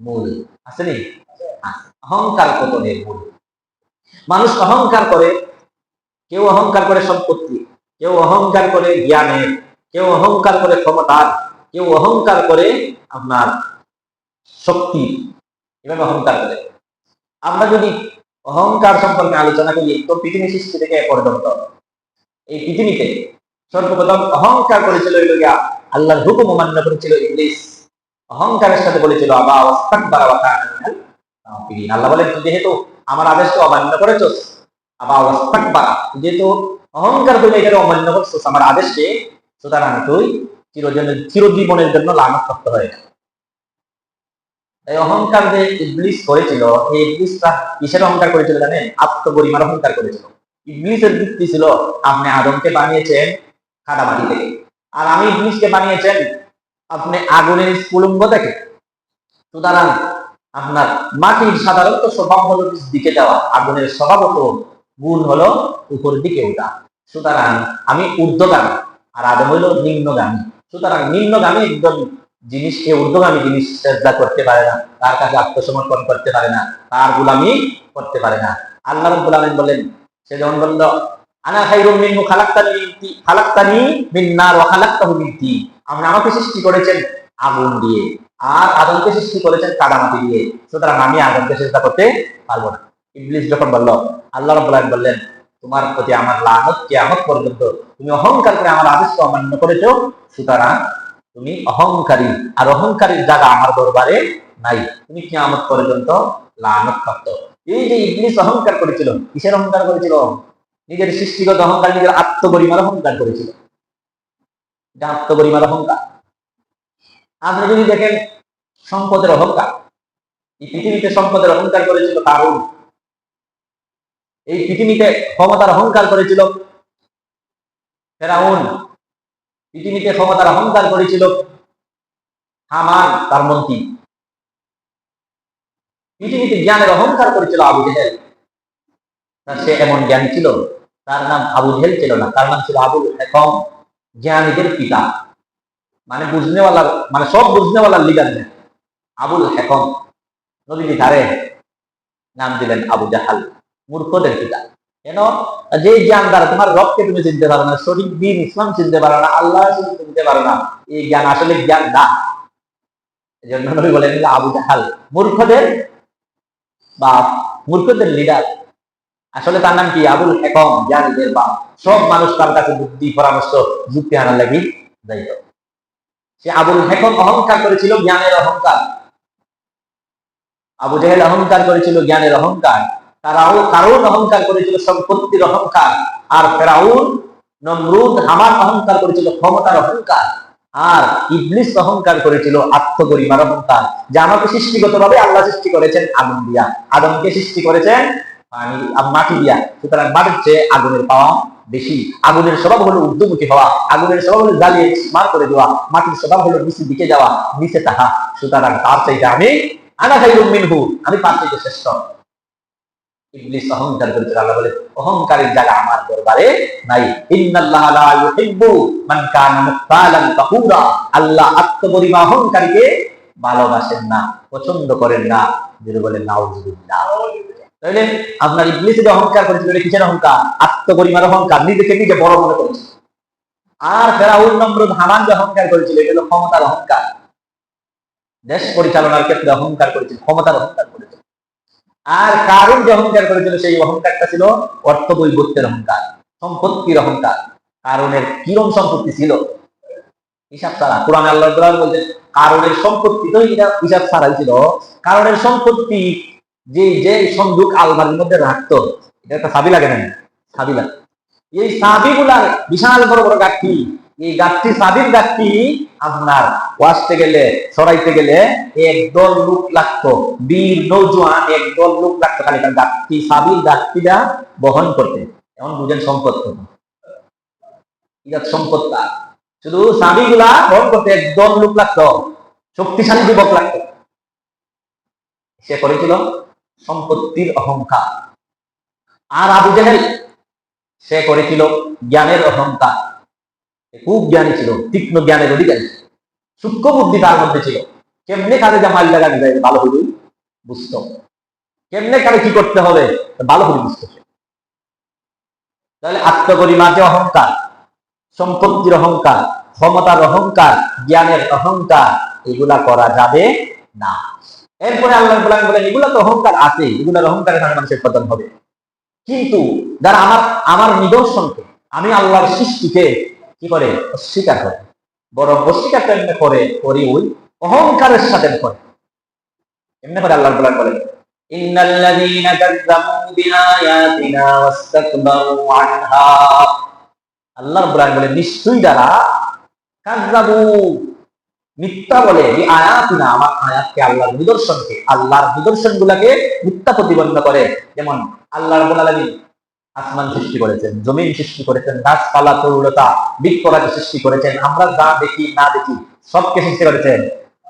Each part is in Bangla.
মূল। আসেনি। অহংকার পতনের মূল? মানুষ অহংকার করে, কেউ অহংকার করে সম্পত্তি, কেউ অহংকার করে জ্ঞানের কেউ অহংকার করে ক্ষমতার কেউ অহংকার করে আপনার শক্তি। এভাবে অহংকার করে। আমরা যদি অহংকার সম্পর্কে আলোচনা করি, তো পৃথিবী সৃষ্টি থেকে পর্যন্ত। এই পৃথিবীতে সর্বপ্রথম অহংকার করেছিল আল্লাহর হুকুম অমান্য করেছিল ইংলিশ অহংকারের সাথে বলেছিল আবা অস্তাক আল্লাহ বলেন যেহেতু আমার আদেশকে অমান্য করেছ, আবা অস্তাক বারা যেহেতু অহংকার করে এটাকে অমান্য করছিস আমার আদেশকে, সুতরাং তুই চিরজন চিরজীবনের জন্য লানত প্রাপ্ত হয়ে এই অহংকার যে ইবলিস করেছিল, এই ইবলিসটা কিসের অহংকার করেছিল জানেন? আত্মগরিমার অহংকার করেছিল। ইবলিসের যুক্তি ছিল, আপনি আদমকে বানিয়েছেন কাদামাটি থেকে। আর আমি ইবলিসকে বানিয়েছেন আপনি আগুনের স্ফুলঙ্গ থেকে সুতরাং আপনার মাটির সাধারণত স্বভাব হলো দিকে যাওয়া, আগুনের স্বভাবত গুণ হলো উপরের দিকে ওঠা। সুতরাং আমি ঊর্ধ্বগামী, আর আদম হইল নিম্নগামী। সুতরাং নিম্নগামী একদম জিনিসকে ঊর্ধ্বগামী জিনিস চেষ্টা করতে পারে না, তার কাছে আত্মসমর্পণ করতে পারে না, তার গুলামি করতে পারে না। আল্লাহ রব্বুল বলেন, সে যখন বলল আনা খাইরুম মিনহু মিন নার ওয়া মিন আপনি আমাকে সৃষ্টি করেছেন আগুন দিয়ে, আর আদমকে সৃষ্টি করেছেন কাদামাটি দিয়ে। সুতরাং আমি আদমকে করতে পারব না। ইবলিস যখন বলল, আল্লাহ রাব্বুল আলামিন বললেন, তোমার প্রতি আমার লানত কিয়ামত পর্যন্ত তুমি অহংকার করে আমার আদেশকে অমান্য করেছ, সুতরাং তুমি অহংকারী, আর অহংকারীর জায়গা আমার দরবারে নাই। তুমি কিয়ামত পর্যন্ত লানত প্রাপ্ত এই যে ইবলিস অহংকার করেছিল, কিসের অহংকার করেছিল? নিজের সৃষ্টিগত অহংকার, নিজের আত্মগরিমার অহংকার করেছিল। এটা আত্মগরিমার অহংকার। আপনি যদি দেখেন, সম্পদের অহংকার, এই পৃথিবীতে সম্পদের অহংকার করেছিল কারণ এই পৃথিবীতে ক্ষমতার অহংকার করেছিল ফেরাউন। পৃথিবীতে ক্ষমতার অহংকার করেছিল হামান, তার মন্ত্রী। পৃথিবীতে জ্ঞানের অহংকার করেছিল আবু জেহেল। সে এমন জ্ঞান ছিল তার নাম আবু জেহেল ছিল না, তার নাম ছিল আবুল হেকম জ্ঞানীদের পিতা। মানে বুঝনেওয়ালা মানে সব বুঝনেওয়ালার লিডার আবুল হেকম নদীর ধারে নাম দিলেন আবু জাহাল, মূর্খদের পিতা। কেন? যে জ্ঞান দ্বারা তোমার রবকে তুমি চিনতে পারো না, সঠিক দিন ইসলাম চিনতে পারো না, আল্লাহ চিনতে পারো না, এই জ্ঞান আসলে জ্ঞান না। জন্য বলেন আবু জাহাল। মূর্খদের বা মূর্খদের লিডার আসলে তার নাম কি? আবুল হেকম জ্ঞানীদের বা সব মানুষ তার কাছে বুদ্ধি, পরামর্শ, যুক্তি আনার লাগি যাইত সে আবুল হেকম অহংকার করেছিল, জ্ঞানের অহংকার। আবু জাহেল অহংকার করেছিল, জ্ঞানের অহংকার। তারাও কারণ অহংকার করেছিল, সম্পত্তির অহংকার। আর ফেরাউন, নমরুদ হামান অহংকার করেছিল, ক্ষমতার অহংকার। আর ইবলিস অহংকার করেছিল, আত্মগরিমার অহংকার। যে আমাকে সৃষ্টিগত ভাবে আল্লাহ সৃষ্টি করেছেন, আদম দিয়া। আদমকে সৃষ্টি করেছেন মাটি দিয়া সুতরাং মাটির চেয়ে আগুনের পাওয়া বেশি। আগুনের স্বভাব হলো ঊর্ধ্বমুখী হওয়া। আগুনের স্বভাব হলো জ্বালিয়ে মার করে দেওয়া। মাটির স্বভাব হলো নিচের দিকে যাওয়া, নিচে তাহা। সুতরাং তার চাইতে আমি আনা খাইরুম মিনহু। আমি তার চাইতে শ্রেষ্ঠ। ইবলিস অহংকার আল্লাহ বলে, অহংকারের জায়গা আমার দরবারে নাই। ইন্নাল্লাহ লা ইউহিব্বু মান কানা মুখতালান ফাখুরা আল্লাহ আত্মগরিমা অহংকারীকে ভালোবাসেন না, পছন্দ করেন না। যদি বলেন, নাউজুবিল্লাহ। তাহলে আপনার ইবলিস যে অহংকার করেছিল এটা কিসের অহংকার? আত্মগরিমার অহংকার। নিজেকে নিজে বড় মনে করেছিল আর ফেরাউন নমরুদ হামান যে অহংকার করেছিল, এটা হলো ক্ষমতার অহংকার। দেশ পরিচালনার ক্ষেত্রে অহংকার করেছিল, ক্ষমতার অহংকার করেছিল। আর কারণ যে অহংকার করেছিল, সেই অহংকারটা ছিল অর্থ বৈবত্যের অহংকার, সম্পত্তির অহংকার। কারণের কিরম সম্পত্তি ছিল? হিসাব ছাড়া। কোরআন আল্লাহ বলছেন কারণের সম্পত্তি তো হিসাব ছাড়াই ছিল। কারণের সম্পত্তি যে যে সন্দুক আলমারির মধ্যে রাখতো, এটা একটা সাবি লাগে না সাবি লাগে। এই সাবি গুলার বিশাল বড় বড় গাঠি, এই গাঠটি সাবির গাঠটি আপনার ওয়াশতে গেলে, সরাইতে গেলে একদল লোক লাগতো, বীর নৌজওয়ান একদল লোক লাগতো খালি তার গাঠটি সাবির গাঠটিটা বহন করতে। এমন বুঝেন সম্পদ। এটা সম্পদ তার। শুধু সাবি গুলা বহন করতে, একদল লোক লাগতো, শক্তিশালী যুবক লাগতো। সে করেছিল? সম্পত্তির অহংকার। আর আবু জেহেল, সে করেছিল জ্ঞানের অহংকার। খুব জ্ঞানী ছিল, তীক্ষ্ণ জ্ঞানের অধিকারী। সূক্ষ্ম বুদ্ধি তার মধ্যে ছিল। কেমনে কারে যে মাইল লাগানো যায় ভালো হলেই বুঝতো। কেমনে কারে কি করতে হবে, ভালো করে বুঝতো। তাহলে আত্মগরিমা যে অহংকার, সম্পত্তির অহংকার, ক্ষমতার অহংকার, জ্ঞানের অহংকার, এগুলা করা যাবে না। এরপরে আল্লাহ বলেন বলেন, এগুলো তো অহংকার আছে এগুলোর অহংকারের কারণে মানুষের পতন হবে। কিন্তু যারা আমার আমার নিদর্শনকে, আমি আল্লাহর সৃষ্টিকে কি করে? অস্বীকার করে। বরং অস্বীকার এমনি করে, করি ওই অহংকারের সাথে করে এমনি করে আল্লাহ বলেন বলেন আল্লাহ বলেন, নিশ্চয়ই যারা মিথ্যা বলে এই আয়াতিনা আমার আয়াতকে আল্লাহর নিদর্শনকে, আল্লাহর নিদর্শন গুলাকে মিথ্যা প্রতিবন্ধ করে। যেমন আল্লাহ আলামিন আসমান সৃষ্টি করেছেন, জমিন সৃষ্টি করেছেন, গাছপালা, তরুলতা, বৃক্ষরাজি সৃষ্টি করেছেন, আমরা যা দেখি, না দেখি, সবকে সৃষ্টি করেছেন,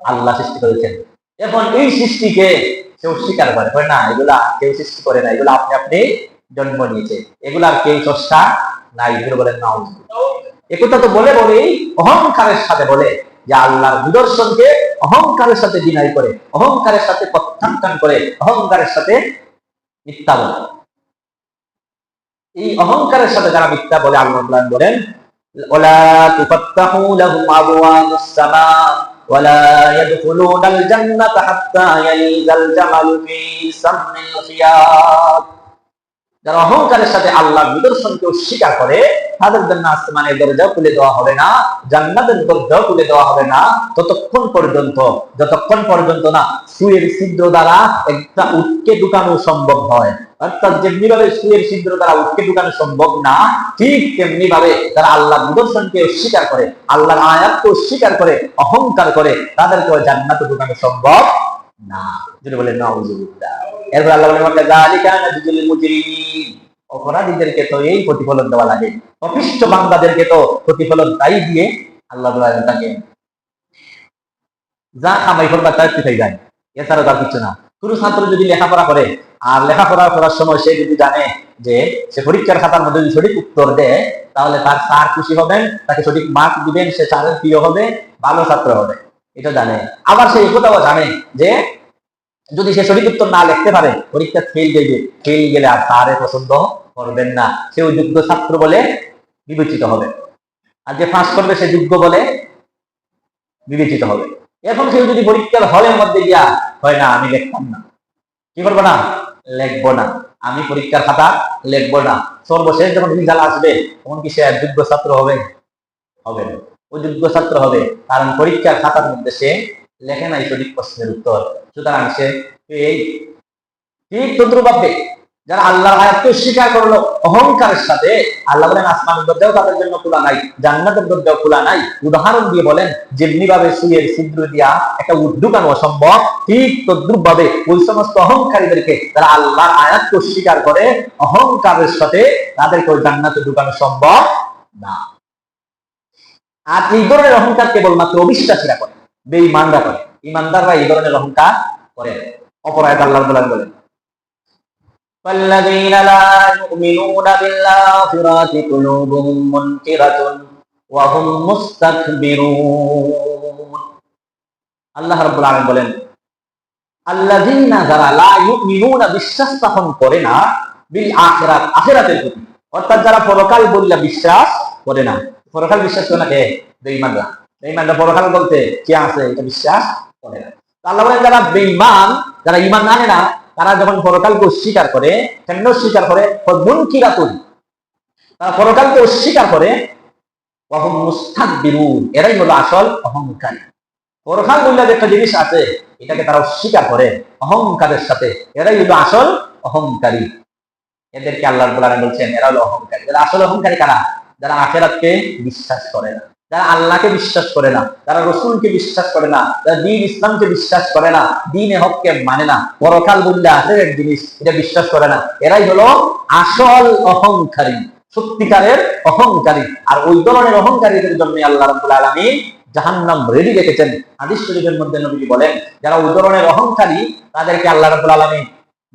আল্লাহ সৃষ্টি করেছেন। এখন এই সৃষ্টিকে কেউ স্বীকার করে না, এগুলা কেউ সৃষ্টি করে না, এগুলা আপনি আপনি জন্ম নিয়েছে এগুলার কেউ চষ্টা নাই, এগুলো বলেন না একথা তো বলে বলেই অহংকারের সাথে বলে। যে আল্লাহর নিদর্শনকে অহংকারের সাথে ডিনাই করে অহংকারের সাথে প্রত্যাখ্যান করে অহংকারের সাথে মিথ্যা বলে এই অহংকারের সাথে যারা মিথ্যা বলে আল্লাহ বলেন ওলা তুফাত্তাহু লাহুম আবওয়াবুস সামা ولا يدخلون الجنة حتى يلج الجمل في سم الخياط যারা অহংকারের সাথে আল্লাহ নিদর্শনকে অস্বীকার করে, তাদের জন্য আসমানের দরজা খুলে দেওয়া হবে না, জান্নাতের দরজা খুলে দেওয়া হবে না। ততক্ষণ পর্যন্ত, যতক্ষণ পর্যন্ত না সুয়ের ছিদ্র দ্বারা একটা উটকে ঢুকানো সম্ভব হয়, অর্থাৎ যেমনি ভাবে সুয়ের ছিদ্র দ্বারা উটকে ঢুকানো সম্ভব না, ঠিক তেমনি ভাবে তারা আল্লাহ নিদর্শনকে অস্বীকার করে, আল্লাহর আয়াতকে অস্বীকার করে, অহংকার করে তাদেরকে জান্নাতে ঢুকানো সম্ভব না যদি বলে না এরপর আল্লাহ মুজরিমিন। অপরাধীদেরকে তো এই প্রতিফলন দেওয়া লাগে। অপিষ্ট তো প্রতিফলন তাই দিয়ে আল্লাহ তাকে, যা কামাই তার যায় এছাড়া তার কিছু না। কোনো ছাত্র যদি লেখাপড়া করে, আর লেখাপড়া করার সময় সে যদি জানে যে সে পরীক্ষার খাতার মধ্যে যদি সঠিক উত্তর দেয়, তাহলে তার স্যার খুশি হবেন, তাকে সঠিক মার্ক দিবেন, সে স্যারের প্রিয় হবে, ভালো ছাত্র হবে। এটা জানে। আবার সে একথাও জানে যে যদি সে সঠিক উত্তর না লিখতে পারে, পরীক্ষা ফেল দেবে। ফেল গেলে আর তারে পছন্দ করবেন না। সেও যোগ্য ছাত্র বলে বিবেচিত হবে। আর যে পাস করবে, সে যোগ্য বলে বিবেচিত হবে। এখন কেউ যদি পরীক্ষার হলের মধ্যে গিয়া হয় না, আমি লিখতাম না। কি করব না? লিখব না। আমি পরীক্ষার খাতা লিখব না। সর্বশেষ যখন রেজাল্ট আসবে, তখন কি সে যোগ্য ছাত্র হবে? হবে না। অযোগ্য ছাত্র হবে। কারণ পরীক্ষার খাতার মধ্যে সে লেখে নাই সঠিক প্রশ্নের উত্তর। সুতরাং সে এই ঠিক তদ্রুপাবে যারা আল্লাহর আয়াতকে স্বীকার করল, অহংকারের সাথে, আল্লাহ বলেন, আসমানের দরজাও তাদের জন্য খোলা নাই, জান্নাতের দরজাও খোলা নাই। উদাহরণ দিয়ে বলেন যেমনি ভাবে সুয়ের ছিদ্র দিয়া একটা উদ্দুকানো অসম্ভব, ঠিক তদ্রুপ ভাবে ওই সমস্ত অহংকারীদেরকে তারা আল্লাহর আয়াতকে স্বীকার করে, অহংকারের সাথে তাদেরকে ওই জান্নাতে ঢুকানো সম্ভব না। আর এই ধরনের অহংকার কেবলমাত্র অবিশ্বাসীরা করে। বেঈমানরা করে ইমানদাররা এই ধরনের অহংকার করে অপরাধ আল্লাহ বলেন فالذين لا يؤمنون بالآخرة قلوبهم منكرة وهم مستكبرون আল্লাহ রাব্বুল আলামিন বলেন আল্লাযীনা যারা লা ইউমিনুনা বিশ্বাস স্থাপন করে না বিল আখিরাত আখিরাতের প্রতি অর্থাৎ যারা পরকাল বললে বিশ্বাস করে না পরকাল বিশ্বাস করে না কে বেঈমানরা পরকাল বলতে, কে আছে? এটা বিশ্বাস করে না। আল্লাহ যারা যারা ঈমান আনে না, তারা যখন পরকালকে অস্বীকার করে, কেন অস্বীকার করে? তারা পরকালকে অস্বীকার করে এরাই হলো আসল অহংকারী। পরকাল বললে একটা জিনিস আছে, এটাকে তারা অস্বীকার করে, অহংকারের সাথে, এরাই হলো আসল অহংকারী। এদেরকে আল্লাহ বলছেন, এরা হলো অহংকারী। এরা আসল অহংকারী কারা? যারা আখেরাতকে বিশ্বাস করে না। যারা আল্লাহকে বিশ্বাস করে না, যারা রসুলকে বিশ্বাস করে না, যারা দিন ইসলামকে বিশ্বাস করে না, দিন হককে মানে না। পরকাল বললে আছে এক জিনিস, এটা বিশ্বাস করে না। এরাই হলো আসল অহংকারী, সত্যিকারের অহংকারী। আর ওই ধরনের অহংকারীদের জন্য আল্লাহ রাবুল আলমী জাহান্নাম রেডি রেখেছেন। হাদিস শরীফের মধ্যে নবী বলেন, যারা ওই ধরনের অহংকারী, তাদেরকে আল্লাহ রাবুল আলমী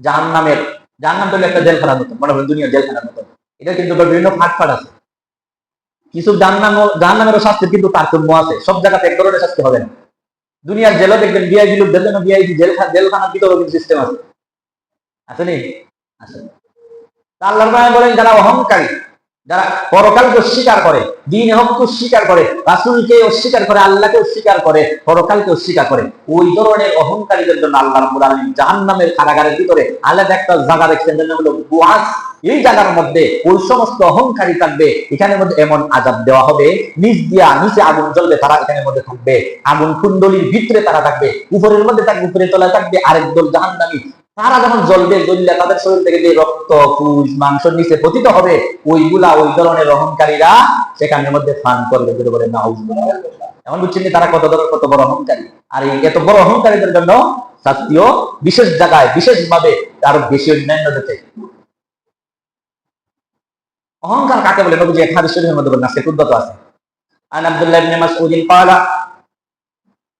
জাহান্নামের, জাহান্নাম তো একটা জেলখানার মতন মনে হয় দুনিয়া জেলখানার মতন এটা কিন্তু বিভিন্ন ফাট ফাট আছে। কিছু জাহান্নামেরও শাস্তির কিন্তু তারতম্য আছে। সব জায়গাতে এক ধরনের শাস্তি হবে না। দুনিয়ার জেলও দেখবেন বিআইজি লোকদের জন্য বিআইজি জেল জেলখানার ভিতরেও কিন্তু সিস্টেম আছে। আছে নি? আছে। তা আল্লাহর বলেন, যারা অহংকারী যারা পরকালকে অস্বীকার করে, দিন হককে অস্বীকার করে, রাসুলকে অস্বীকার করে, আল্লাহকে অস্বীকার করে, পরকালকে অস্বীকার করে, ওই ধরনের অহংকারীদের জন্য আল্লাহ রাব্বুল আলামিন জাহান্নামের কারাগারের ভিতরে আলাদা একটা জায়গা রেখেছেন যেন হলো বুয়াস। এই জায়গার মধ্যে ওই সমস্ত অহংকারী থাকবে, এখানের মধ্যে এমন আজাব দেওয়া হবে নিচ দিয়া নিচে আগুন জ্বলবে, তারা এখানের মধ্যে থাকবে। আগুন কুণ্ডলির ভিতরে তারা থাকবে, উপরের মধ্যে থাকবে, উপরে তলায় থাকবে, আরেক দল জাহান্নামী। তারা যখন জ্বলবে জ্বললে তাদের শরীর থেকে যে রক্ত পুষ মাংস নিচে পতিত হবে ওইগুলা ওই ধরনের অহংকারীরা সেখানের মধ্যে ফান করবে বলে বলে না এমন বুঝছেন যে তারা কত ধরনের কত বড় অহংকারী আর এই এত বড় অহংকারীদের জন্য শাস্তিও বিশেষ জায়গায় বিশেষ ভাবে আরো বেশি অন্যান্য দেশে অহংকার কাকে বলে নবীজি এক হাদিস শরীফের মধ্যে বলেন সে উদ্যত আছে আন আব্দুল্লাহ ইবনে মাসউদ قال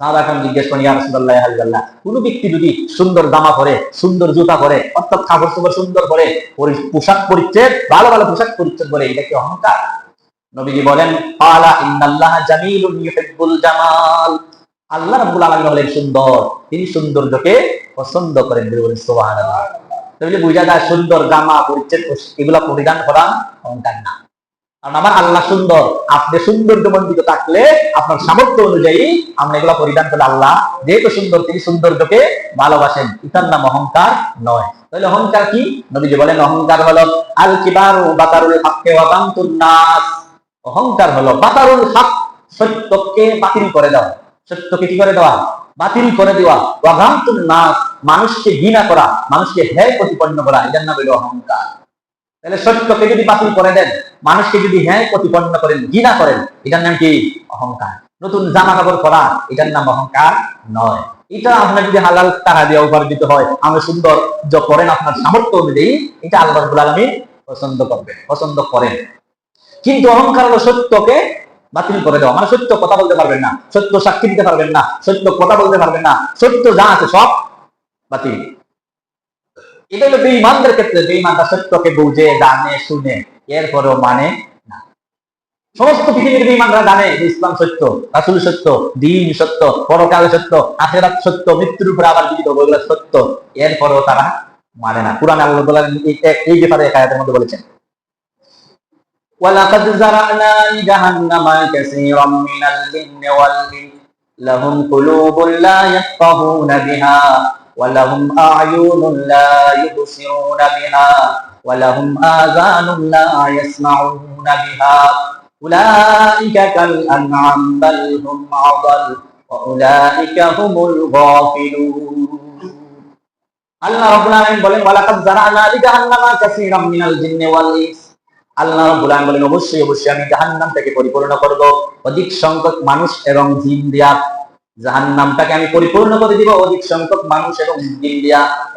সুন্দর সুন্দর আল্লাহ সুন্দর। তিনি সৌন্দর্যকে পছন্দ করেন বলেন বুঝা যায়, সুন্দর জামা পরিচ্ছেদ, এগুলা পরিধান করা অহংকার না। কারণ আমার আল্লাহ সুন্দর। আপনি সৌন্দর্যমণ্ডিত থাকলে আপনার সামর্থ্য অনুযায়ী আমরা এগুলা পরিধান করলে আল্লাহ যেহেতু সুন্দর, তিনি সৌন্দর্যকে ভালোবাসেন। ইতার নাম অহংকার নয়। তাহলে অহংকার কি? নবীজি বলেন, অহংকার হলো আল কিবার বাতারুল হাক্কে নাস। অহংকার হলো বাতারুল হক সত্যকে বাতিল করে দেওয়া। সত্যকে কি করে দেওয়া? বাতিল করে দেওয়া। ওয়া বামতুন নাস, মানুষকে ঘৃণা করা, মানুষকে হ্যায় প্রতিপন্ন করা। এটার নাম হলো অহংকার। তাহলে সত্যকে যদি বাতিল করে দেন, মানুষকে যদি হ্যাঁ প্রতিপন্ন করেন, ঘৃণা করেন, এটার নাম কি? অহংকার। নতুন জামা কাপড় পরা, এটার নাম অহংকার নয়। এটা আপনার যদি হালাল টাকা দিয়ে উপার্জিত হয় আমরা সুন্দর, যা করেন আপনার সামর্থ্য অনুযায়ী, এটা আল্লাহ আলামিন পছন্দ করবে পছন্দ করেন। কিন্তু অহংকার হলো সত্যকে বাতিল করে দেওয়া। মানে সত্য কথা বলতে পারবেন না, সত্য সাক্ষী দিতে পারবেন না, সত্য কথা বলতে পারবেন না, সত্য যা আছে সব বাতিল। এটা হলো বেঈমানদের ক্ষেত্রে বেঈমানরা সত্যকে বুঝে জানে শুনে এরপরেও মানে না সমস্ত পৃথিবীর বেঈমানরা জানে যে ইসলাম সত্য রাসূল সত্য দিন সত্য পরকাল সত্য আখেরাত সত্য মৃত্যুর উপরে আবার জীবিত ওগুলো সত্য এরপরেও তারা মানে না কুরআন আল্লাহ বলেন এই- এই ব্যাপারে এক আয়াতের মধ্যে বলেছেন ولقد زرعنا لجهنم كثيرا من الجن والإنس لهم قلوب لا يفقهون بها ولهم أعين لا يبصرون بها ولهم آذان لا يسمعون بها أولئك كالأنعام بل هم أضل وأولئك هم الغافلون আল্লাহ রাব্বুল আলামিন বলেন ওয়ালাকাদ জারানা লিজাহান্নামা কাসীরাম মিনাল জিন্নি ওয়াল ইনস আল্লাহ রাব্বুল আলামিন বলেন অবশ্যই অবশ্যই আমি জাহান্নাম থেকে পরিপূর্ণ করব অধিক সংখ্যক মানুষ এবং জিন দিয়া জাহান্নামটাকে আমি পরিপূর্ণ করে দিব। অধিক সংখ্যক মানুষ এবং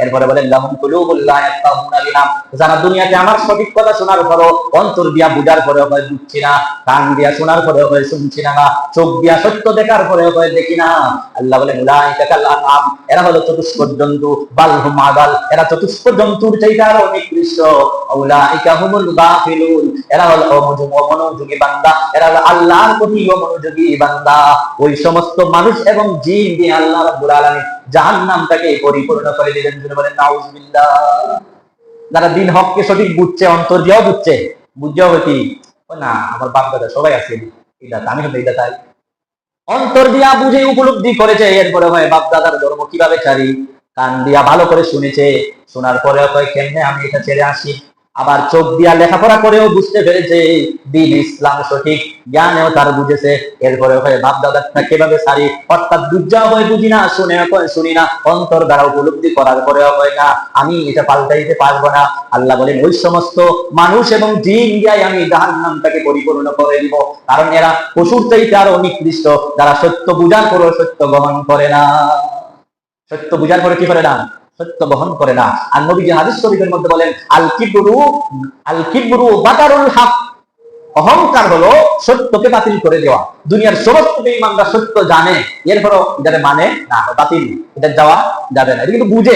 এরপরে বলেন লাহুম কুলুবুল লা ইয়াফকাহুনা যারা দুনিয়াতে আমার সঠিক কথা শোনার পরও অন্তর দিয়া বুঝার পরেও হয় বুঝছি না। কান দিয়া শোনার পরেও হয় শুনছি না। বা চোখ দিয়া সত্য দেখার পরেও হয় দেখি না। আল্লাহ বলেন উলাইকা কাল আনআম। এরা হলো চতুষ্পদ জন্তু বালহুম আদাল এরা চতুষ্পদ জন্তুর চাইতে আরও নিকৃষ্ট। উলাইকা হুমুল গাফিলুন। এরা হলো অমনোযোগী বান্দা। এরা হলো আল্লাহর প্রতি অমনোযোগী বান্দা। ওই সমস্ত মানুষ এবং জিন দিয়ে আল্লাহ রাব্বুল আলামিন জাহান্নামটাকে পরিপূর্ণ করে দিলেন। জন্য বলেন, নাউজুবিল্লাহ। যারা দিন হককে সঠিক বুঝছে, অন্তর দিয়েও বুঝছে বুঝছেও কি, ও না, আমার বাপ দাদা সবাই আছে। এটা আমি হলো এটা তাই অন্তর দিয়া বুঝে উপলব্ধি করেছে, এরপরে হয় বাপ দাদার ধর্ম কীভাবে ছাড়ি? কান দিয়া ভালো করে শুনেছে, শোনার পরে হয় কেমনে আমি এটা ছেড়ে আসি? আবার চোখ দিয়া লেখাপড়া করেও বুঝতে পেরেছে, দিন ইসলাম সঠিক, জ্ঞানেও তার বুঝেছে। এরপরে হয় বাপ দাদারটা কীভাবে সারি অর্থাৎ বুঝাও হয় বুঝি না, শুনে শুনি না, অন্তর দ্বারা উপলব্ধি করার পরেও হয় না, আমি এটা পাল্টাইতে পারব না। আল্লাহ বলেন, ওই সমস্ত মানুষ এবং জিন দিয়াই আমি জাহান্নামটাকে পরিপূর্ণ করে দিব। কারণ এরা পশুর চাইতে আরও নিকৃষ্ট, যারা সত্য বুঝার পরেও সত্য গ্রহণ করে না। সত্য বুঝার পরে কি করে না সত্য বহন করে না। আর নবী হাদিস শরীফের মধ্যে বলেন আল কিবরু আল কিবরু বাতারুল হক। অহংকার হলো সত্যকে বাতিল করে দেওয়া। দুনিয়ার সমস্ত বেঈমানরা সত্য জানে। এরপরও এটারে মানে না, বাতিল। এটা যাওয়া যাবে না। এটা কিন্তু বুঝে।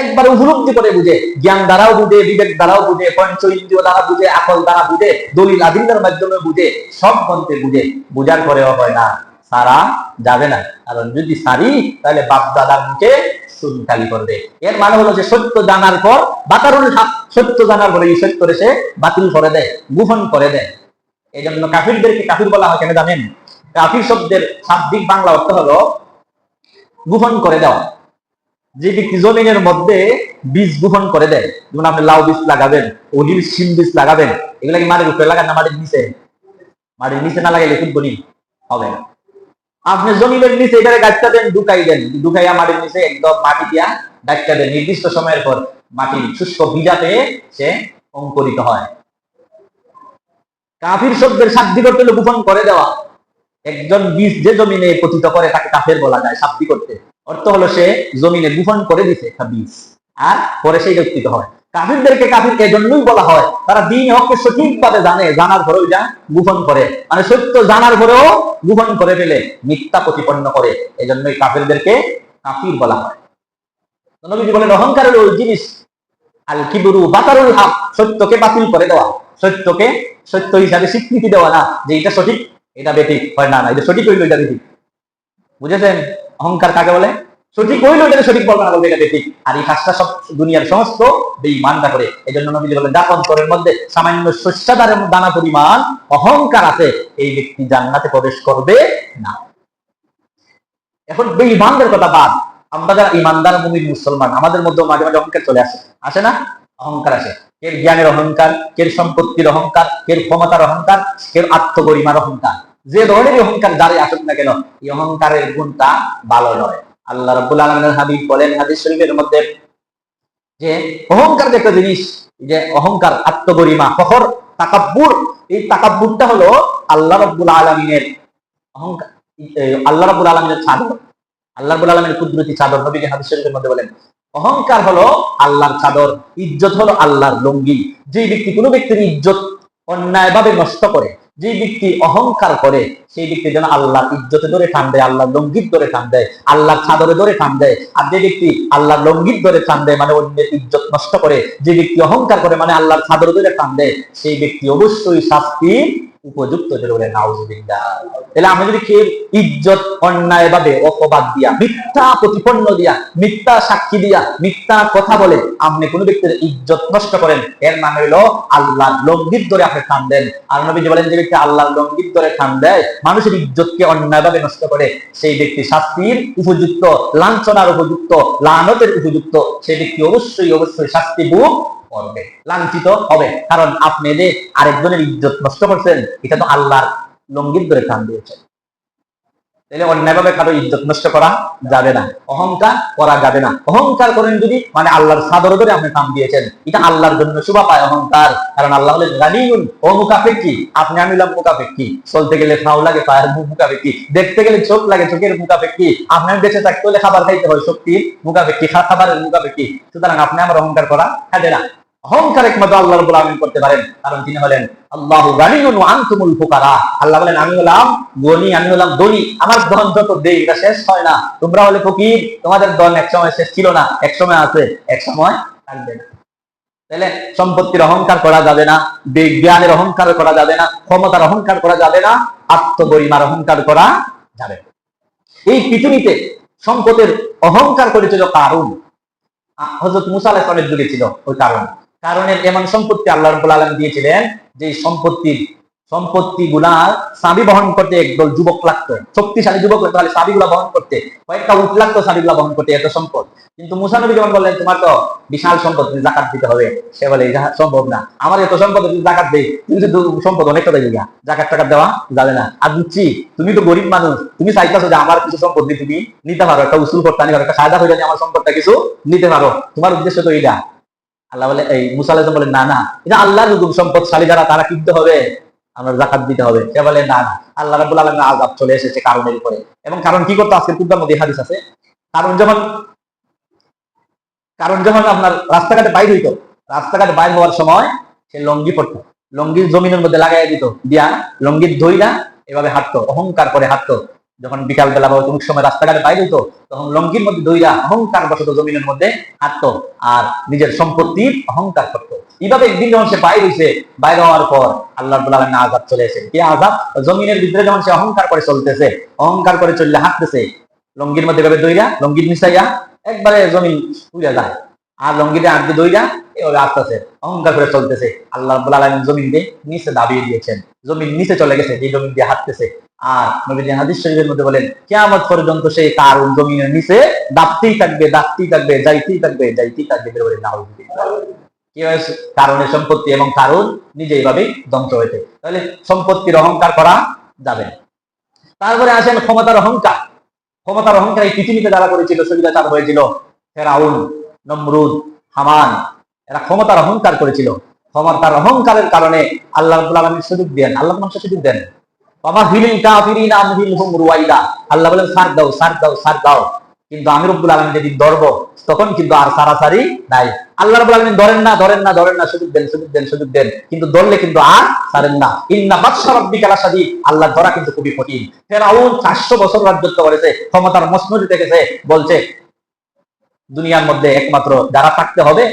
একবারে উপলব্ধি করে বুঝে। জ্ঞান দ্বারাও বুঝে, বিবেক দ্বারাও বুঝে, পঞ্চ ইন্দ্রিয় দ্বারা বুঝে, আকল দ্বারা বুঝে, দলিল আদিন্দার মাধ্যমে বুঝে, সব গ্রন্থে বুঝে। বুঝার পরেও হয় না, সারা যাবে না। কারণ যদি সারি, তাহলে বাপ দাদার মুখে করবে এর মানে হলো যে সত্য জানার পর বাতারুল সত্য জানার পরে সে বাতিল করে দেয়, গোপন করে দেয়। এই জন্য কাফিরদেরকে কাফির বলা হয় কেন জানেন? কাফির শব্দের শাব্দিক বাংলা অর্থ হলো গোপন করে দেওয়া। যে ব্যক্তি জমিনের মধ্যে বীজ গোপন করে দেয়, যেমন আপনি লাউ বীজ লাগাবেন অলির শিম বীজ লাগাবেন এগুলা কি মাটির উপরে লাগান না, মাটির নিচে? মাটির নিচে না লাগাইলে ফুটবনি হবে না। আপনি জমিনের নিচে এটারে গাছটা দেন, ঢুকাই দেন। ঢুকাইয়া মাটির নিচে একদম মাটি দিয়া গাছটা দেন। নির্দিষ্ট সময়ের পর মাটি শুষ্ক ভিজা পেয়ে সে অঙ্কুরিত হয়। কাফির শব্দের শাব্দি করতে হলে গোপন করে দেওয়া। একজন বীজ যে জমিনে পতিত করে তাকে কাফের বলা যায় শাব্দি করতে অর্থ হলো সে জমিনে গোপন করে দিছে একটা বীজ। আর পরে সেই উত্থিত হয়। কাফিরদেরকে কাফির এজন্যই বলা হয়। তারা দিন হককে সঠিকভাবে জানে, জানার পরেও যা গোপন করে। মানে সত্য জানার পরেও গোপন করে ফেলে, মিথ্যা প্রতিপন্ন করে। এজন্যই কাফিরদেরকে কাফির বলা হয়। নবীজি বলেন, অহংকারের ওই জিনিস আল কিবরু বাতারুল হক, সত্যকে বাতিল করে দেওয়া। সত্যকে সত্য হিসাবে স্বীকৃতি দেওয়া না, যে এটা সঠিক, এটা বেঠিক। হয় না না, এটা সঠিক হইল, এটা বেঠিক। বুঝেছেন? অহংকার কাকে বলে? সঠিক হইল এটা সঠিক বলবে না বলবে, এটা বেঠিক আর এই কাজটা সব দুনিয়ার সমস্ত বেঈমানরা করে। এই জন্য নবীজি বলেন যা অন্তরের মধ্যে সামান্য শস্যাদারের দানা পরিমাণ অহংকার আছে। এই ব্যক্তি জান্নাতে প্রবেশ করবে না। এখন বেঈমানদের কথা বাদ। আমরা যারা ইমানদার মুমিন, মুসলমান, আমাদের মধ্যে মাঝে মাঝে অহংকার চলে আসে। আসে না? অহংকার আসে। কের জ্ঞানের অহংকার, কের সম্পত্তির অহংকার, কের ক্ষমতার অহংকার, কের আত্মগরিমার অহংকার। যে ধরনের অহংকার যারে আসুক না কেন, এই অহংকারের গুণটা ভালো নয়। আল্লাহ রাব্বুল আলামিনের হাবিব বলেন হাদিস শরীফের মধ্যে যে অহংকার যে একটা জিনিস, যে অহংকার, আত্মগরিমা, ফখর, তাকাব্বুর, এই তাকাব্বুরটা হলো আল্লাহ রাব্বুল আলামিনের অহংকার আল্লাহ রাব্বুল আলামিনের চাদর। আল্লাহ রাব্বুল আলামিনের কুদরতি চাদর নবী হাদিস শরীফের মধ্যে বলেন। অহংকার হলো আল্লাহর চাদর, ইজ্জত হলো আল্লাহর লঙ্গি। যে ব্যক্তি কোনো ব্যক্তির ইজ্জত অন্যায়ভাবে নষ্ট করে যে ব্যক্তি অহংকার করে, সেই ব্যক্তি যেন আল্লাহ ইজ্জতে ধরে টান দেয় আল্লাহ লঙ্গিত ধরে টান দেয় আল্লাহ চাদরে ধরে টান দেয়। আর যে ব্যক্তি আল্লাহ লঙ্গিত ধরে টান দেয় মানে অন্যের ইজ্জত নষ্ট করে, যে ব্যক্তি অহংকার করে মানে আল্লাহর চাদরে ধরে টান দেয়, সেই ব্যক্তি অবশ্যই শাস্তি উপযুক্ত ইজ্জত, অন্যায় ভাবে নষ্ট করেন, এর নাম হইল আল্লাহ লঙ্গিত ধরে আপনি দেন। আর বলেন যে ব্যক্তি আল্লাহ লঙ্গিত ধরে দেয়, মানুষের ইজ্জতকে অন্যায় ভাবে নষ্ট করে, সেই ব্যক্তি শাস্তির উপযুক্ত, লাঞ্ছনার উপযুক্ত, লানতের উপযুক্ত, সেই ব্যক্তি অবশ্যই অবশ্যই শাস্তি করবে। লাঞ্ছিত হবে। কারণ আপনি যে আরেকজনের ইজ্জত নষ্ট করছেন, এটা তো আল্লাহর লঙ্গিত ধরে টান দিয়েছেন তাহলে অন্যায়ভাবে কারও ইজ্জত নষ্ট করা যাবে না। অহংকার করা যাবে না। অহংকার করেন যদি মানে আল্লাহর সাদর ধরে আপনি কাম দিয়েছেন। এটা আল্লাহর জন্য শোভা পায় অহংকার। কারণ আল্লাহ হলেন গানিউন। ও মুকাফেক্ষি আপনি আমি হলাম মুকাফেক্ষি চলতে গেলে ফাও লাগে, পায়ের মুখাপেক্ষি। দেখতে গেলে চোখ লাগে, চোখের মুখাপেক্ষি। আপনার বেঁচে থাকতে হলে খাবার খাইতে হয় শক্তির মুখাপেক্ষি খাবারের মুখাপেক্ষি। সুতরাং আপনি আমার অহংকার করা খাবে না। অহংকার একমাত্র আল্লাহ রবুল আলমিন করতে পারেন। কারণ তিনি হলেন আল্লাহ আনতুমুল ফুকারা। আল্লাহ বলেন, আমি হলাম গনি, আমি হলাম ধনী। আমার ধন যত দেই, এটা শেষ হয় না। তোমরা হলে ফকির। তোমাদের ধন এক সময় শেষ ছিল না, এক সময় আছে, এক সময় থাকবে না। তাহলে সম্পত্তির অহংকার করা যাবে না বিজ্ঞানের অহংকার করা যাবে না, ক্ষমতার অহংকার করা যাবে না আত্মগরিমার অহংকার করা যাবে এই পৃথিবীতে সম্পদের অহংকার করেছিল কারণ হজরত মুসা আলাহিসের যুগে ছিল ওই কারণ। কারণের এমন সম্পত্তি আল্লাহ রব্বুল আলম দিয়েছিলেন, যে সম্পত্তির সম্পত্তি গুলা চাবি বহন করতে একদল যুবক লাগতো। শক্তিশালী যুবক তাহলে চাবি গুলা বহন করতে। কয়েকটা উঠ লাগতো চাবি গুলা বহন করতে, এত সম্পদ। কিন্তু মুসানবী যখন বললেন, তোমার তো বিশাল সম্পদ জাকাত দিতে হবে। সে বলে সম্ভব না। আমার এত সম্পদ জাকাত দেই। তুমি তো সম্পদ অনেকটা দেবে গা। জাকাত টাকাত দেওয়া যাবে না। আর বুঝছি, তুমি তো গরিব মানুষ। তুমি চাইতেছো যে আমার কিছু সম্পদ দিয়ে তুমি নিতে পারো। একটা উসুল করতে পারো, একটা সাজা হয়ে যায় আমার সম্পদটা কিছু নিতে পারো। তোমার উদ্দেশ্য তো এটা আল্লাহ বলে, এই মুসা সালাম না না, এটা আল্লাহর হুকুম সম্পদশালী যারা, তারা কিনতে হবে? আমরা জাকাত দিতে হবে। সে বলে, না না, আল্লাহ রাব্বুল আলামিনের আযাব চলে এসেছে কারণের উপরে। এবং কারণ কি করতো আজকের কুদ্দার মধ্যে হাদিস আছে? কারণ যখন কারণ যখন আপনার রাস্তাঘাটে বাইর হইতো, রাস্তাঘাটে বাইর হওয়ার সময় সে লঙ্গি পড়তো লঙ্গির জমিনের মধ্যে লাগাই দিত, দিয়া লঙ্গির ধইরা এভাবে হাঁটতো, অহংকার করে হাঁটতো। যখন বিকাল বেলা বা অনেক সময় রাস্তাঘাটে বাইরে হতো তখন লঙ্গির মধ্যে দইরা অহংকার বসত জমিনের মধ্যে হাঁটতো আর নিজের সম্পত্তির অহংকার করতো। এইভাবে একদিন যখন সে বাইরে হয়েছে বাইরে হওয়ার পর আল্লাহ আজাব চলে এসে কি আজাব জমিনের ভিতরে যখন সে অহংকার করে চলতেছে, অহংকার করে চললে হাঁটতেছে লঙ্গির মধ্যে এভাবে দইরা লঙ্গির মিশাইয়া একবারে জমিন উড়ে যায়। আর লঙ্গিতে আঁকতে দইরা এভাবে আসতেছে অহংকার করে চলতেছে। আল্লাহ রাব্বুল আলামিন জমিন দিয়ে নিচে দাবিয়ে দিয়েছেন। জমিন নিচে চলে গেছে, এই জমিন দিয়ে হাঁটতেছে। আর নবীজি হাদিস শরীফের মধ্যে বলেন, কিয়ামত পর্যন্ত সেই কারণ জমিনের নিচে দাপতেই থাকবে দাপতেই থাকবে, যাইতেই থাকবে যাইতেই থাকবে বলে না কি হয়েছে? কারণের সম্পত্তি এবং কারণ নিজে এইভাবে ধ্বংস হয়েছে। তাহলে সম্পত্তির অহংকার করা যাবে। তারপরে আসেন ক্ষমতার অহংকার। ক্ষমতার অহংকার এই পৃথিবীতে যারা করেছিল, সুবিধাচার হয়েছিল, ফেরাউন। নমরুদ, হামান, এরা ক্ষমতার অহংকার করেছিল। ক্ষমতার অহংকারের কারণে আল্লাহ আলামিন সুযোগ দেন, আল্লাহ মানুষকে সুযোগ দেন। বাবা হিলিল কাফিরিন আমহিলহুম রুয়াইদা। আল্লাহ বলেন সার দাও সার দাও সার দাও। কিন্তু আমি রব্বুল ধরবো, তখন কিন্তু আর সারাসারি নাই। আল্লাহ রাব্বুল ধরেন না ধরেন না ধরেন না, সুযোগ দেন সুযোগ দেন সুযোগ দেন। কিন্তু ধরলে কিন্তু আর ছাড়েন না। ইন্না লাশাদীদ। আল্লাহ ধরা কিন্তু খুবই কঠিন। ফেরাউন 400 বছর রাজত্ব করেছে, ক্ষমতার মসনদে থেকেছে, বলছে দুনিয়ার মধ্যে একমাত্র যারা থাকতে হবে,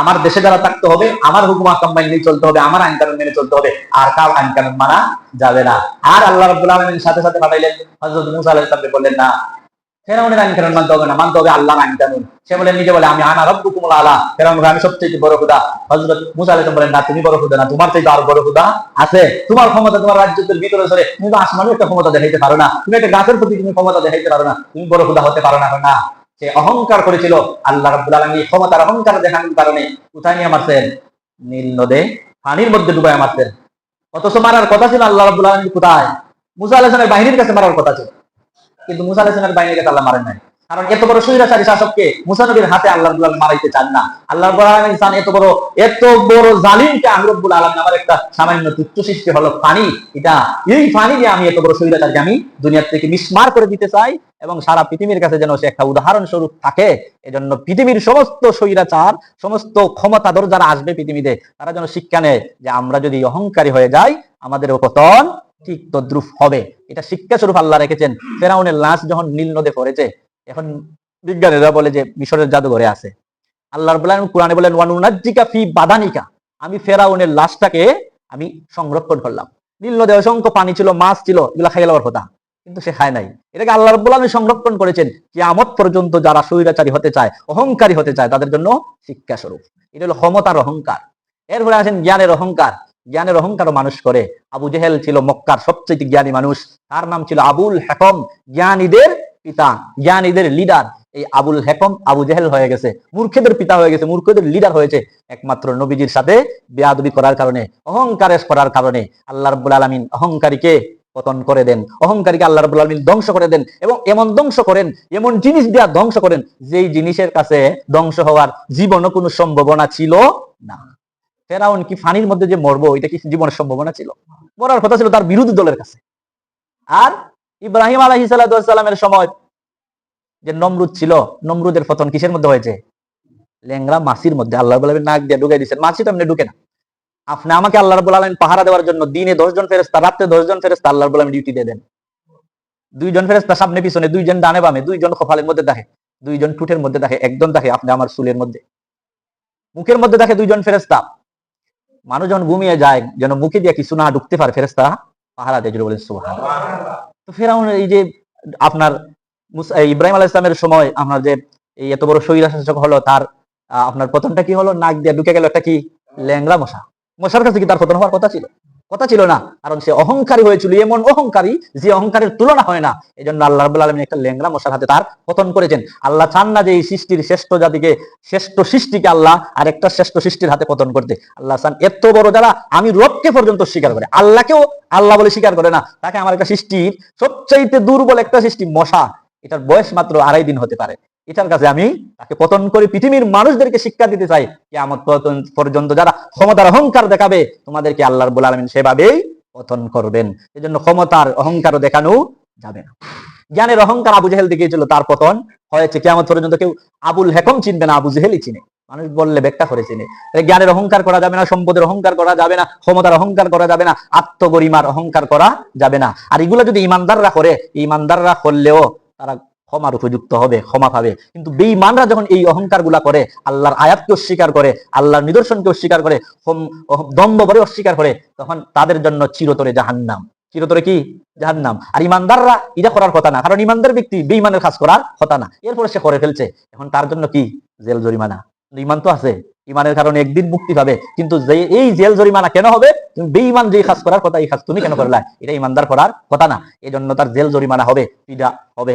আমার দেশে যারা থাকতে হবে, আমার হুকুমা কম্বাইন নিয়ে চলতে হবে, আমার আইন কানুন মেনে চলতে হবে, আর কার আইন কানুন মানা যাবে না। আর আল্লাহ রাব্বুল সাথে সাথে পাঠাইলেন, হযরত মুসা আলাইহিস বললেন, না, ফেরাউনের আইন কানুন মানতে হবে না, মানতে হবে আইন কানুন। সে বলেন নিজে বলে, আমি, আনা আলা। ফেরাউন আমি সবচেয়ে বড় মুসা বলেন, না, তুমি বড় খুদা না, তোমার চাইতে আর বড় আছে। তোমার ক্ষমতা তোমার রাজ্যের ভিতরে তুমি তো আসমানের একটা ক্ষমতা দেখাইতে পারো না। তুমি একটা গাছের প্রতি তুমি ক্ষমতা দেখাইতে পারো না। তুমি বড় খুদা হতে পারো না না। সে অহংকার করেছিল, আল্লাহ রাব্বুল আলামিন ক্ষমতার অহংকার দেখানোর কারণে কোথায় নিয়ে মারছেন? নীল নদে, পানির মধ্যে ডুবায় মারছেন। অথচ মারার কথা ছিল আল্লাহ রাব্বুল আলামিন কোথায়? মুসা আলাইহিস বাহিনীর কাছে মারার কথা ছিল। কিন্তু মুসা আলাইহিস বাহিনীর কাছে আল্লাহ মারেন নাই। কারণ এত বড় স্বৈরাচারী শাসককে মুসা নবীর হাতে আল্লাহ আলামিন মারাইতে চান না। আল্লাহ চান এত বড় এত বড় জালিমকে আমি রব্বুল আলামিন আমার একটা সামান্য তুচ্ছ সৃষ্টি হলো পানি এটা, এই পানি দিয়ে আমি এত বড় স্বৈরাচারকে আমি দুনিয়ার থেকে মিসমার করে দিতে চাই এবং সারা পৃথিবীর কাছে যেন সে একটা উদাহরণ স্বরূপ থাকে। এজন্য পৃথিবীর সমস্ত স্বৈরাচার, সমস্ত ক্ষমতাধর যারা আসবে পৃথিবীতে, তারা যেন শিক্ষা নেয় যে আমরা যদি অহংকারী হয়ে যাই, আমাদের পতন ঠিক তদ্রুপ হবে। এটা শিক্ষা স্বরূপ আল্লাহ রেখেছেন। ফেরাউনের লাশ যখন নীল নদে পড়েছে এখন বিজ্ঞানীরা বলে যে মিশরের জাদুঘরে আছে। আল্লাহ আলামিন কোরআনে বলেন, ওয়ানুনাজ্জিকা ফি বাদানিকা। আমি ফেরাউনের লাশটাকে আমি সংরক্ষণ করলাম। নীল নদে অসংখ্য পানি ছিল, মাছ ছিল, এগুলা খাই যাওয়ার কথা কিন্তু সে খায় নাই। এটাকে আল্লাহ রাব্বুল আলামিন সংরক্ষণ করেছেন। কিয়ামত পর্যন্ত যারা স্বৈরাচারী হতে চায়, অহংকারী হতে চায়, তাদের জন্য শিক্ষা স্বরূপ এটা হলো ক্ষমতার অহংকার। এরপরে আছেন জ্ঞানের অহংকার। জ্ঞানের অহংকারও মানুষ করে। আবু জেহেল ছিল মক্কার সবচেয়ে জ্ঞানী মানুষ। তার নাম ছিল আবুল হেকম। জ্ঞানীদের পিতা, জ্ঞানীদের লিডার এই আবুল হেকম আবু জেহেল হয়ে গেছে। মূর্খদের পিতা হয়ে গেছে, মূর্খদের লিডার হয়েছে একমাত্র নবীজির সাথে বেয়াদবি করার কারণে অহংকারে করার কারণে। আল্লাহ রাব্বুল আলামিন অহংকারীকে পতন করে দেন, অহংকারীকে আল্লাহ রাব্বুল আলামিন ধ্বংস করে দেন এবং এমন ধ্বংস করেন, এমন জিনিস দিয়া ধ্বংস করেন যেই জিনিসের কাছে ধ্বংস হওয়ার জীবনও কোনো সম্ভাবনা ছিল না। ফেরাউন কি ফানির মধ্যে যে মরবো, এটা কি জীবনের সম্ভাবনা ছিল? মরার কথা ছিল তার বিরোধী দলের কাছে। আর ইব্রাহিম আলাহি সাল্লামের সময় যে নমরুদ ছিল, নমরুদের পতন কিসের মধ্যে হয়েছে? লেংরা মাসির মধ্যে। আল্লাহ বলে নাক দিয়ে ঢুকাই দিচ্ছেন মাসি তো এমনি ঢুকে না। আপনি আমাকে আল্লাহ রবুল আলমিন পাহারা দেওয়ার জন্য দিনে দশজন ফেরেস্তা রাত্রে দশজন ফেরেস্তা আল্লাহ রবুল আলমিন ডিউটি দিয়ে দেন। দুইজন ফেরেস্তা সামনে পিছনে দুইজন ডানে বামে দুইজন কপালের মধ্যে দেখে দুইজন টুটের মধ্যে দেখে একজন দেখে আপনি আমার চুলের মধ্যে। মুখের মধ্যে দেখে দুইজন ফেরেস্তা মানুষ যখন ঘুমিয়ে যায়, যেন মুখে দিয়ে কিছু না ঢুকতে পারে ফেরেস্তা পাহারা দিয়ে জুড়ে বলেন সুবহান তো ফেরাউন এই যে আপনার ইব্রাহিম আলাহ ইসলামের সময় আপনার যে এই এত বড় শরীর শাসক হলো, তার আপনার প্রথমটা কি হলো? নাক দিয়ে ঢুকে গেল একটা কি? ল্যাংরা মশা। মশার কাছে কি তার পতন হওয়ার কথা ছিল? কথা ছিল না। কারণ সে অহংকারী হয়েছিল। এমন অহংকারী যে অহংকারের তুলনা হয় না। এই জন্য আল্লাহ রাবুল আলমিন একটা ল্যাংরা মশার হাতে তার পতন করেছেন। আল্লাহ চান না যে এই সৃষ্টির শ্রেষ্ঠ জাতিকে, শ্রেষ্ঠ সৃষ্টিকে আল্লাহ আর একটা শ্রেষ্ঠ সৃষ্টির হাতে পতন করতে। আল্লাহ চান এত বড় যারা আমি রবকে পর্যন্ত স্বীকার করে। আল্লাহকেও আল্লাহ বলে স্বীকার করে না। তাকে আমার একটা সৃষ্টির সবচাইতে দুর্বল একটা সৃষ্টি মশা। এটার বয়স মাত্র আড়াই দিন হতে পারে। এটার কাছে আমি তাকে পতন করে পৃথিবীর মানুষদেরকে শিক্ষা দিতে চাই পতন পর্যন্ত যারা ক্ষমতার অহংকার দেখাবে, তোমাদেরকে আল্লাহর বলে আলমিন সেভাবেই পতন করবেন। এই জন্য ক্ষমতার অহংকারও দেখানো যাবে না। জ্ঞানের অহংকার আবু জেহেল দেখিয়েছিল, তার পতন হয়েছে কেমন পর্যন্ত কেউ আবুল হেকম চিনবে না, আবু জেহেলই চিনে। মানুষ বললে ব্যাখ্যা করেছেন জ্ঞানের অহংকার করা যাবে না, সম্পদের অহংকার করা যাবে না, ক্ষমতার অহংকার করা যাবে না, আত্মগরিমার অহংকার করা যাবে না। আর এগুলো যদি ইমানদাররা করে, ইমানদাররা করলেও তারা ক্ষমার উপযুক্ত হবে, ক্ষমা পাবে। কিন্তু বেঈমানরা যখন এই অহংকারগুলা করে, আল্লাহর আয়াতকে অস্বীকার করে, আল্লাহর নিদর্শনকে অস্বীকার করে দ্বন্দ্ব করে অস্বীকার করে, তখন তাদের জন্য চিরতরে জাহান্নাম। চিরতরে কি? জাহান্নাম। আর ইমানদাররা এটা করার কথা না, কারণ ইমানদার ব্যক্তি বেঈমানের কাজ করার কথা না। এরপরে সে করে ফেলছে। এখন তার জন্য কি? জেল জরিমানা। ইমান তো আছে। ইমানের কারণে একদিন মুক্তি পাবে। কিন্তু যে, এই জেল জরিমানা কেন হবে? তুমি বেঈমান যে কাজ করার কথা, এই কাজ তুমি কেন করলা? এটা ইমানদার করার কথা না। এই জন্য তার জেল জরিমানা হবে, পিডা হবে